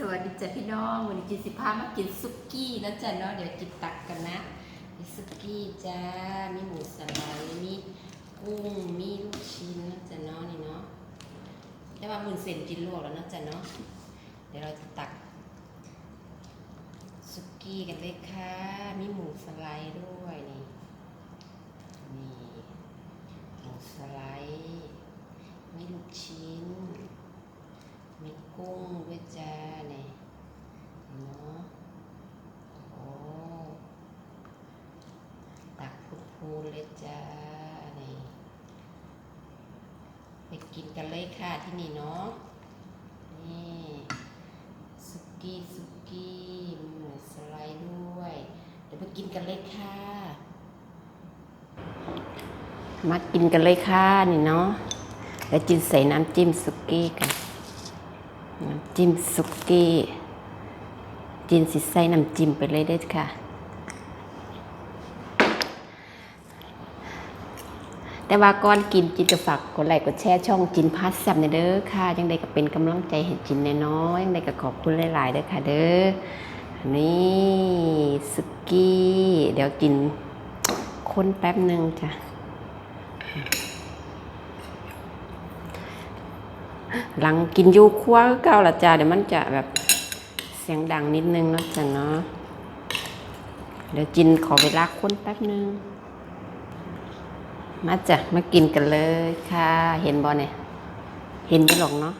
สวัสดีจ้ะพี่น้องวันนี้กินสิพามากินซุกี้แล้วจ้ะเนาะเดี๋ยวกินตักกันนะมีซุกี้จ้ามีหมูสไลด์มีกุ้งมีลูกชิ้นนะจ้ะเนาะนี่เนาะแต่ว่ามุนเส้นกินลวกแล้วนะจ้ะเนาะเดี๋ยวเราจะตักซุกี้กันเลยค่ะมีหมูสไลด์ด้วยนี่นี่หมูสไลด์มีลูกชิ้น มีกุ้งด้วยจ้าเนี่ยเนาะโอ้ตักพูนๆเลยจ้าเนี่ยไปกินกันเลยค่ะที่นี่เนาะนี่สุกี้สุกี้มีหมูสไลด์ด้วย เดี๋ยวไปกินกันเลยค่ะ มากินกันเลยค่ะนี่เนาะแล้วจินใส่น้ำจิ้มสุกี้กัน น้ำจิ้มสุกี้จินสิใส่น้ำจิ้มไปเลยเด้อค่ะ แต่ว่าก่อนกินจินจะฝากกดไลค์กดแชร์ช่องจินพัสแซมเด้อค่ะยังไดก็เป็นกำลังใจให้จินน้อยยังไดก็ขอบคุณหลายๆเด้อค่ะเด้อนี่สุกี้ เดี๋ยวกินคนแป๊บหนึ่งจ้ะ หลังกินยูครัวก็เก่าละจ้าเดี๋ยวมันจะแบบเสียงดังนิดนึงเนาะจ้ะเนาะเดี๋ยวจินขอเวลาค้นแป๊บนึง มาจ้ะมากินกันเลยค่ะ เห็นบอเนี่ยเห็นอยี่หรอกเนาะ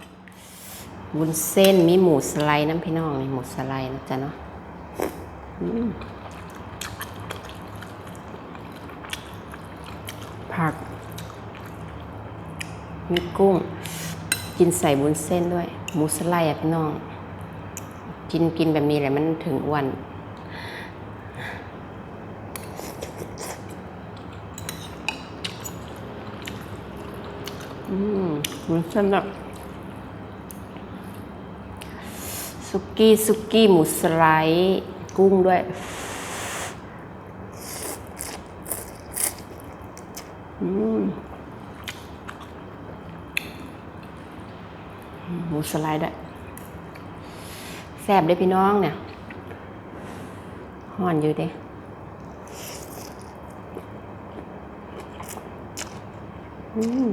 วุ้นเส้นมีหมูสไลด์น้ำพี่น้องนี่หมูสไลด์นะจ๊ะเนาะผักมีกุ้ง กินใส่บุญเส้นด้วย หมูสไลด์อะพี่น้อง กินกินแบบนี้แหละมันถึงอ้วันอืมบุญเส้นแบบสุกี้สุกี้หมูสไลด์กุ้งด้วยอืม หมูสไลด์ด้วยแซ่บเด้พี่น้องเนี่ยห่อนอยู่เด้อืม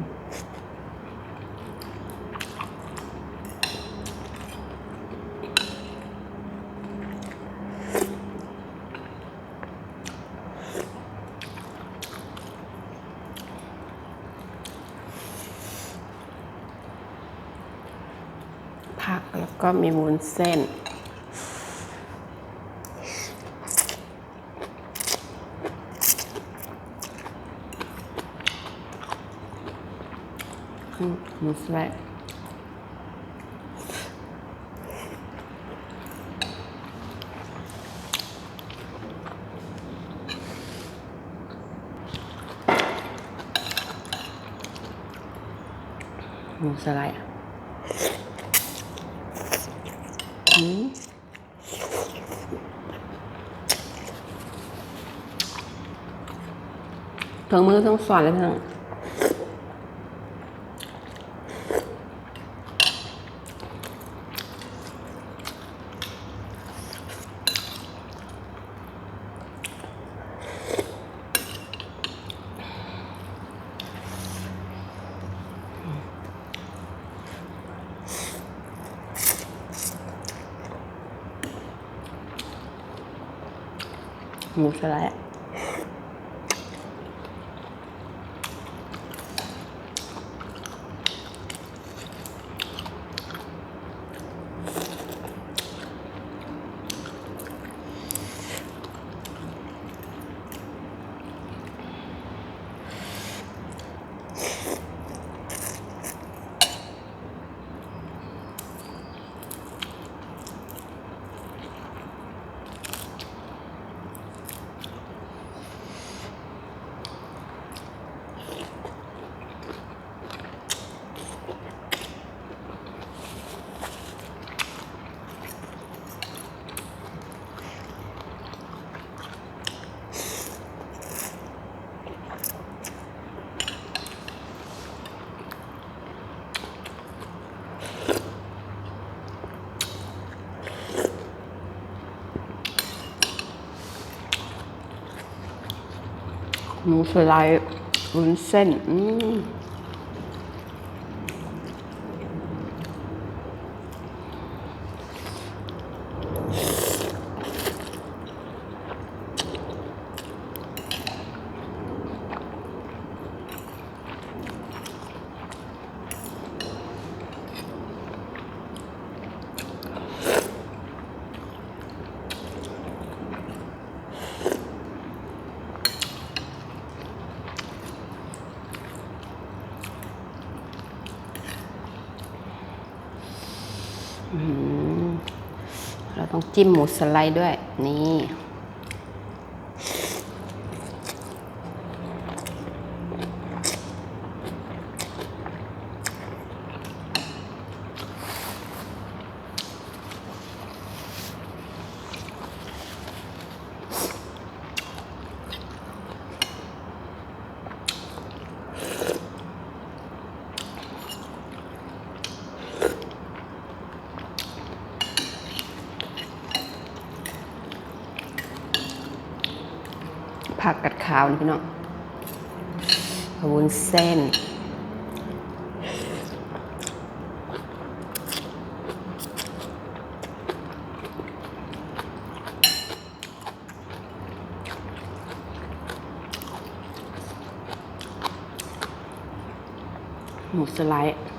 ผั ก็มีวุ้นเส้นมหมูสไลมูสไลด์ ทั้งมือทั้งสอนและทั้ง หมูสไลด์ หมูสไลด์วุ้นเส้น อืม เราต้องจิ้มหมูสไลด์ด้วย นี่ ผักกัดขาวนี่พี่น้องวุ้นเส้น หมูสไลด์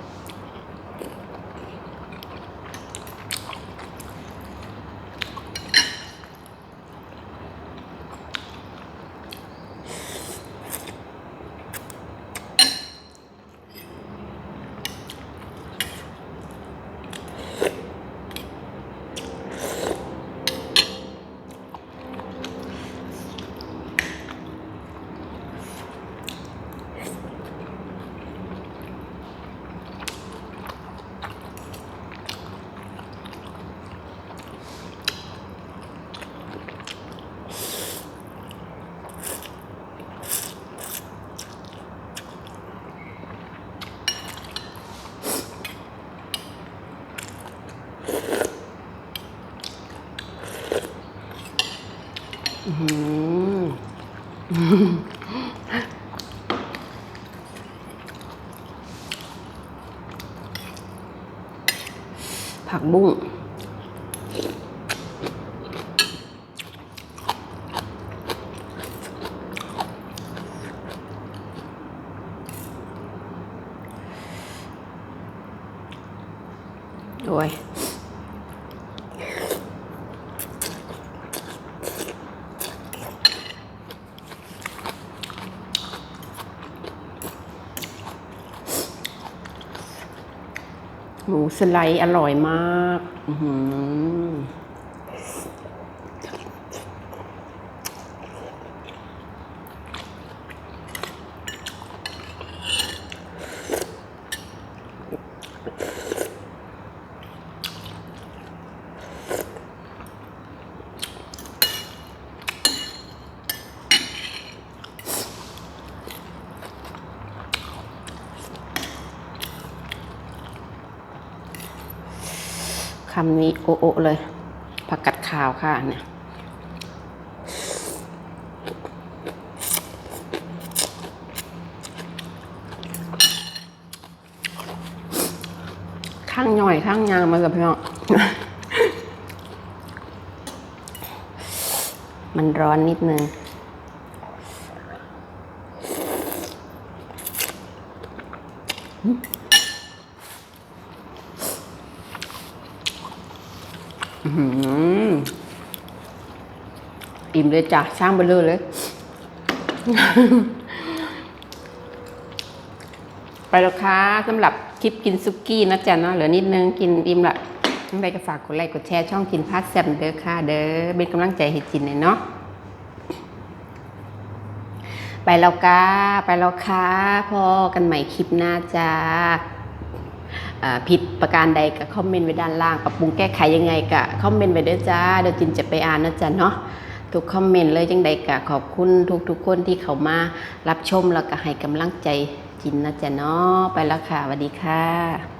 ผักบุ้งโอ้ย หมูสไลด์อร่อยมากอื้ คำนี้โอะโอะเลย ผักกัดขาวค่ะเนี่ยข้างหน่อยข้างยางมากับเน้องมันร้อนนิดนึงอื้อ อิ่มเลยจ้ะสร้างเบลอเลย ไปแล้วค่ะสำหรับคลิปกินซุกี้นะจ๊ะเนาะเหลือนิดนึงกินอิ่มละยังไงก็ฝากกดไลค์กดแชร์ช่องกินพาสแซมเด้อค่ะ เด้อเป็นกำลังใจให้จินเลยเนาะไปแล้วก้าไปแล้วค่ะพอกันใหม่คลิปหน้าจ้า ผิดประการใดก็คอมเมนต์ไว้ด้านล่างปรับปรุงแก้ไขยังไงก็คอมเมนต์ไว้เด้อจ้าเดี๋ยวจินจะไปอ่านนะจ๊ะเนาะทุกคอมเมนต์เลยจังใดก็ขอบคุณทุกๆคนที่เขามารับชมแล้วก็ให้กำลังใจจินนะจ๊ะเนาะไปแล้วค่ะสวัสดีค่ะ